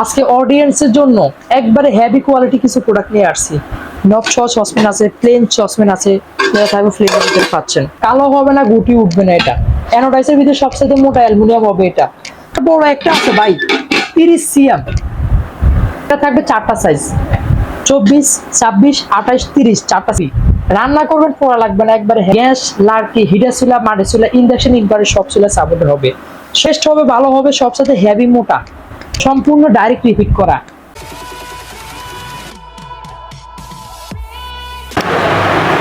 আজকে অডিয়েন্সের জন্য একবারে হেভি কোয়ালিটি কিছু প্রোডাক্ট নিয়ে আসছি। নব ছ সসপেন আছে প্লেন সসপেন আছে থাকবে ফ্লেভার ভিতরে পাচ্ছেন কালো হবে না, গুটি উঠবে না এটা। অ্যানোডাইসের ভিতরে সবচেয়ে মোটা অ্যালুমিনিয়াম হবে এটা। বড় একটা আছে ভাই তিরিশ সিএম এটা থাকবে চারটা সাইজ চব্বিশ, ছাব্বিশ, আঠাইশ, তিরিশ, চারটা সি রান্না করবেন, পোড়া লাগবে না, একবারে গ্যাস লাড়কি হিটা চুলা মাটি চুলা ইন্ডাকশন একবারে সব চুলা সাপোর্টের হবে। শ্রেষ্ঠ হবে, ভালো হবে সবসাথে হেভি মোটা। সম্পূর্ণ ডাইরেক্ট রিপিট করা।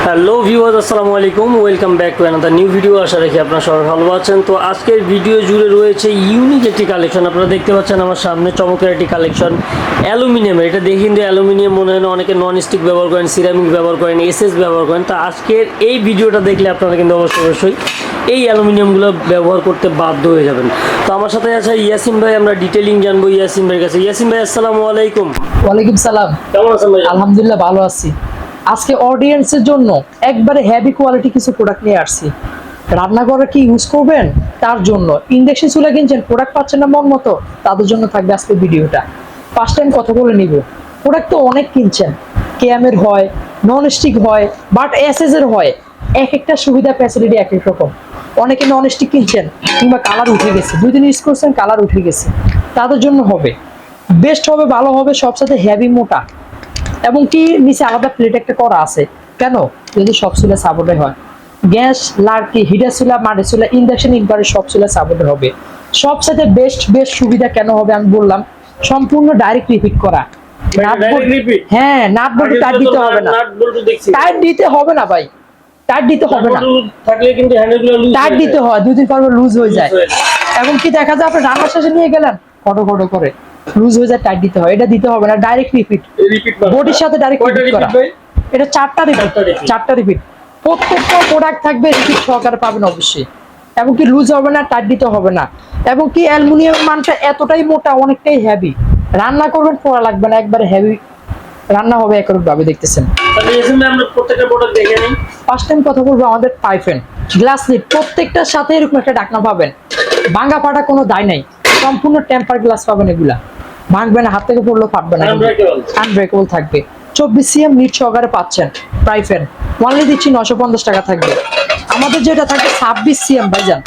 হ্যালো ভিউয়ার্স আসসালামু আলাইকুম। Welcome back to another new video আশা রাখি আপনারা সবাই ভালো আছেন। তো আজকের ভিডিও জুড়ে রয়েছে ইউনিক একটি কালেকশন আপনারা দেখতে পাচ্ছেন আমার সামনে চমকের একটি কালেকশন অ্যালুমিনিয়ামের এটা দেখে কিন্তু অ্যালুমিনিয়াম মনে হয় অনেকে নন স্টিক ব্যবহার করেন সিরামিক ব্যবহার করেন এসএস ব্যবহার করেন। তো আজকের এই ভিডিওটা দেখলে আপনারা কিন্তু অবশ্যই অবশ্যই এই অ্যালুমিনিয়ামগুলো ব্যবহার করতে বাধ্য হয়ে যাবেন। তো আমার সাথে আছে ইয়াসিন ভাই আমরা ডিটেলিং জানব ইয়াসিন ভাইয়ের কাছে। ইয়াসিন ভাই আসসালামু আলাইকুম। ওয়ালাইকুম সালাম। কেমন আছেন ভাই আলহামদুলিল্লাহ ভালো আছি। আজকে অডিয়েন্সের জন্য একবারে হেভি কোয়ালিটি কিছু প্রোডাক্ট নিয়ে আসছি। রান্না করে কি ইউজ করবেন? তার জন্য ইন্ডাকশন চুলা কিনছেন প্রোডাক্ট পাচ্ছেন না মন মতো, তাদের জন্য থাকবে আজকে ভিডিওটা ফার্স্ট টাইম কথা বলে নিব। প্রোডাক্ট তো অনেক কিনছেন। কেএমের হয় নন স্টিক হয় বাট এসএস এর হয়। এক একটা সুবিধা ফ্যাসিলিটি এক এক রকম। অনেকে নন স্টিক কিনছেন, কিংবা কালার উঠে গেছে। দুই দিন ইউজ করছেন কালার উঠে গেছে। তাদের জন্য হবে। বেস্ট হবে, ভালো হবে, সবসাথে হেভি মোটা। এবং কি নিচে আলাদা প্লেট একটা করা আছে? কেন? যদি সব চুলা সাপোর্টে হয়। গ্যাস লাড়কি হিটার চুলা মাটি চুলা ইন্ডাকশন ইনভার্টার সব চুলা সাপোর্টে হবে। সবসাথে বেস্ট বেস্ট সুবিধা কেন হবে আমি বললাম সম্পূর্ণ ডাইরেক্ট রিপিট করা। repeat? হ্যাঁ নাট বল্টু টাইট দিতে হবে না। টাইট দিতে হবে না ভাই। টাইট দিতে হবে না। থাকলে কিন্তু টাইট দিতে হয় দুই দিন পর লুজ হয়ে যায়। এখন কি দেখা যায় আপনি রান্নার শেষে নিয়ে গেলেন? ফটো ফটো করে। লুজ হয়ে যায় টাইট দিতে হয়। এটা দিতে হবে না ডাইরেক্ট রিপিট বডির সাথে ডাইরেক্ট রিপিট করা। এটা চারটা রিপিট চারটা রিপিট প্রত্যেকটা প্রোডাক্ট থাকবে রিপিট সহকারে পাবেন অবশ্যই। এবং কি লুজ হবে না টাইট দিতে হবে না। এবং কি অ্যালুমিনিয়াম মানটা এতটাই মোটা অনেকটাই হেভি রান্না করবেন পোড়া লাগবে না একবারে হেভি রান্না হবে একরকম ভাবে দেখতেছেন ফার্স্ট টাইম কথা বলব আমাদের পাইফেন। গ্লাস লিড প্রত্যেকটার সাথে এরকম একটা ডাকনা পাবেন। ভাঙা ফাটা কোনো দায় নাই। সম্পূর্ণ টেম্পার গ্লাস পাবেন এগুলা। ভাঙবে না হাত থেকে পড়লেও ফাটবে না। আনব্রেকেবল থাকবে। চব্বিশ সিএম নিট সহকারে পাচ্ছেন প্রাইফেন ওয়ানলি দিচ্ছি নশো পঞ্চাশ টাকা থাকবে। আমাদের যেটা থাকবে ছাব্বিশ সিএম ভাইজান।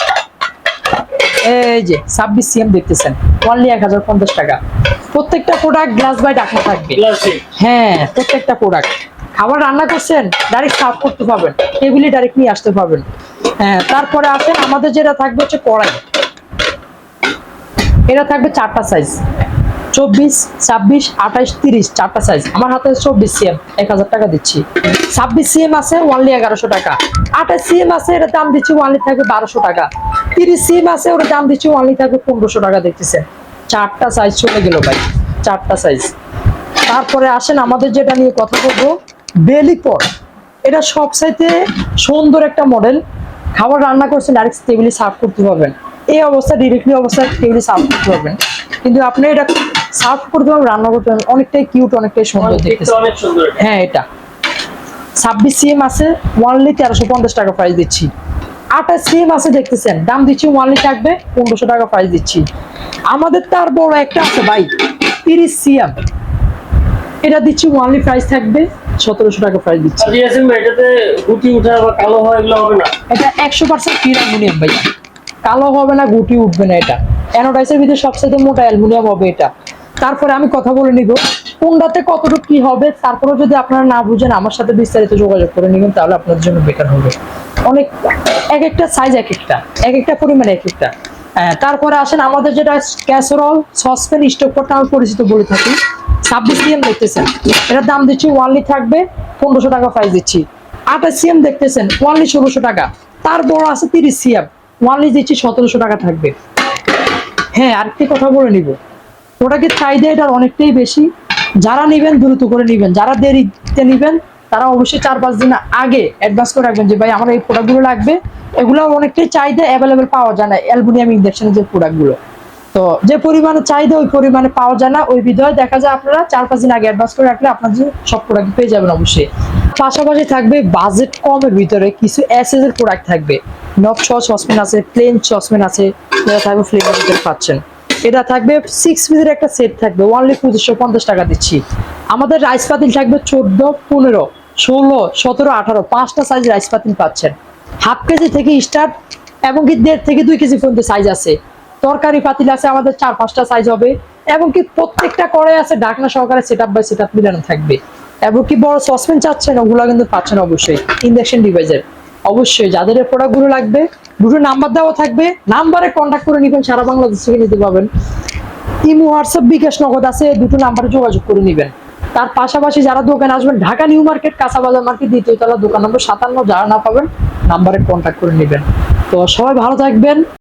এই যে ছাব্বিশ সিএম দেখতেছেন। ওয়ানলি এক হাজার পঞ্চাশ টাকা। প্রত্যেকটা প্রোডাক্ট গ্লাস বাই ডাকনা থাকবে। হ্যাঁ প্রত্যেকটা প্রোডাক্ট খাবার রান্না করছেন ডাইরেক্ট সার্ভ করতে পারবেন। টেবিলে ডাইরেক্ট নিয়ে আসতে পারবেন। হ্যাঁ তারপরে আসেন আমাদের যেটা থাকবে হচ্ছে কড়াই। এটা থাকবে চারটা সাইজ চব্বিশ, ছাব্বিশ আঠাইশ তিরিশ, চারটা সাইজ আমার হাতে চব্বিশ সিএম এক হাজার টাকা দিচ্ছি। ছাব্বিশ সিএম আছে ওয়ানলি এগারোশো টাকা। আঠাশ সিএম আছে এটার দাম দিচ্ছি ওয়ানলি থাকবে বারোশো টাকা। তিরিশ সিএম আছে ওটার দাম দিচ্ছি ওয়ানলি থাকবে পনেরোশো টাকা দেখতেছেন চারটা সাইজ চলে গেল ভাই, চারটা সাইজ তারপরে আসেন, আমাদের যেটা নিয়ে কথা বলব বেলি পট এটা সবসাইতে সুন্দর একটা মডেল খাবার রান্না করছেন ডাইরেক্ট টেবিলে সার্ভ করতে পারবেন। এই অবস্থা ডিরেক্টলি অবস্থা টেবিলে সার্ভ করতে পারবেন। কিন্তু আপনি এটা সার্ভ করতে পারবেন রান্না করতে পারবেন অনেকটাই কিউট অনেকটাই সুন্দর দেখতে। অনেক সুন্দর। হ্যাঁ এটা। ছাব্বিশ সিএম আছে ওয়ানলি তেরোশো পঞ্চাশ টাকা প্রাইস দিচ্ছি। আঠাশ সিএম আছে দেখতেছেন। দাম দিচ্ছি ওয়ানলি থাকবে পনেরোশো টাকা প্রাইস দিচ্ছি। আমাদের তার বড় একটা আছে ভাই তিরিশ সিএম এটা দিচ্ছি ওয়ানলি প্রাইস থাকবে সতেরোশো টাকা প্রাইস দিচ্ছি। এটাতে গুটি উঠা বা কালো হয় এগুলো হবে না? এটা একশো পার্সেন্ট পিওর অ্যালুমিনিয়াম ভাই কালো হবে না গুটি উঠবে না এটা। অ্যানোডাইসের ভিতরে সবচেয়ে মোটা অ্যালুমিনিয়াম হবে এটা। তারপরে আমি কথা বলে নিব। কোনটাতে কতটুকু কি হবে তারপরে যদি আপনারা না বুঝেন আমার সাথে বিস্তারিত যোগাযোগ করে নিবেন তাহলে আপনাদের জন্য বেটার হবে। অনেক এক একটা সাইজ এক একটা এক একটা পরিমাণ এক একটা হ্যাঁ, তারপরে আসেন আমাদের যেটা ক্যাসরল সসপ্যান স্টোভ করতে আমি পরিচিত বলে থাকি। ছাব্বিশ সিএম দেখতেছেন। এটার দাম দিচ্ছি ওয়ানলি থাকবে পনেরোশো টাকা প্রাইস দিচ্ছি। আঠাশ সিএম দেখতেছেন ওয়ানলি ষোলোশো টাকা। তার বড় আছে তিরিশ সিএম ওয়ানলি দিচ্ছি সতেরোশো টাকা থাকবে। হ্যাঁ আরেকটি কথা বলে নিব। প্রোডাক্টের চাহিদা এটার অনেকটাই বেশি। যারা নেবেন, দ্রুত করে নেবেন। যারা দেরিতে নেবেন, তারা অবশ্যই চার পাঁচ দিন আগে অ্যাডভান্স করে রাখবেন যে, ভাই, আমার এই প্রোডাক্টগুলো লাগবে। এগুলো অনেকটাই চাহিদা অ্যাভেলেবেল পাওয়া যায় না অ্যালবুনিয়াম ইঞ্জেকশনের যে প্রোডাক্টগুলো তো যে পরিমাণে চাহিদা ওই পরিমাণে পাওয়া যায় না। ওই বিধয় দেখা যায় আপনারা চার পাঁচ দিন আগে অ্যাডভান্স করে রাখলে আপনাদের সব প্রোডাক্ট পেয়ে যাবেন অবশ্যই। পাশাপাশি থাকবে বাজেট কমের ভিতরে কিছু এসএস এর প্রোডাক্ট থাকবে। নব সসপেন আছে প্লেন সসপেন আছে থাকবে ফ্লেভার পাচ্ছেন। এটা থাকবে সিক্স পিসের একটা সেট থাকবে। ওনলি পঁচিশশো পঞ্চাশ টাকা দিচ্ছি। আমাদের রাইস পাতিল থাকবে চোদ্দ, পনেরো, ষোলো, সতেরো, আঠারো, পাঁচটা সাইজ রাইস পাতিল পাচ্ছেন। হাফ কেজি থেকে স্টার্ট এবং কি দেড় থেকে দুই কেজি পর্যন্ত সাইজ আছে। তরকারি পাতিল আছে, আমাদের চার, পাঁচটা সাইজ হবে। এবং কি প্রত্যেকটা করে আছে, ঢাকনা সহকারে set up by set up মিলানো থাকবে। এবং কি বড় সসপেন চাচ্ছেন, ওগুলো কিন্তু পাচ্ছেন অবশ্যই। ইন্ডাকশন ডিভাইসের অবশ্যই, যাদের প্রোডাক্টগুলো লাগবে দুটো নাম্বার দেওয়া থাকবে। নাম্বারে কন্ট্যাক্ট করে নিবেন, সারা বাংলাদেশ থেকে নিতে পাবেন ইমো হোয়াটসঅ্যাপ বিকাশ নগদ আছে, দুটো নাম্বারে যোগাযোগ করে নিবেন। তার পাশাপাশি যারা দোকানে আসবেন, ঢাকা নিউ মার্কেট, কাঁচাবাজার মার্কেট, দ্বিতীয় তলা, দোকান নম্বর সাতান্ন, যারা না পাবেন, নাম্বারে কন্ট্যাক্ট করে নেবেন। তো সবাই ভালো থাকবেন।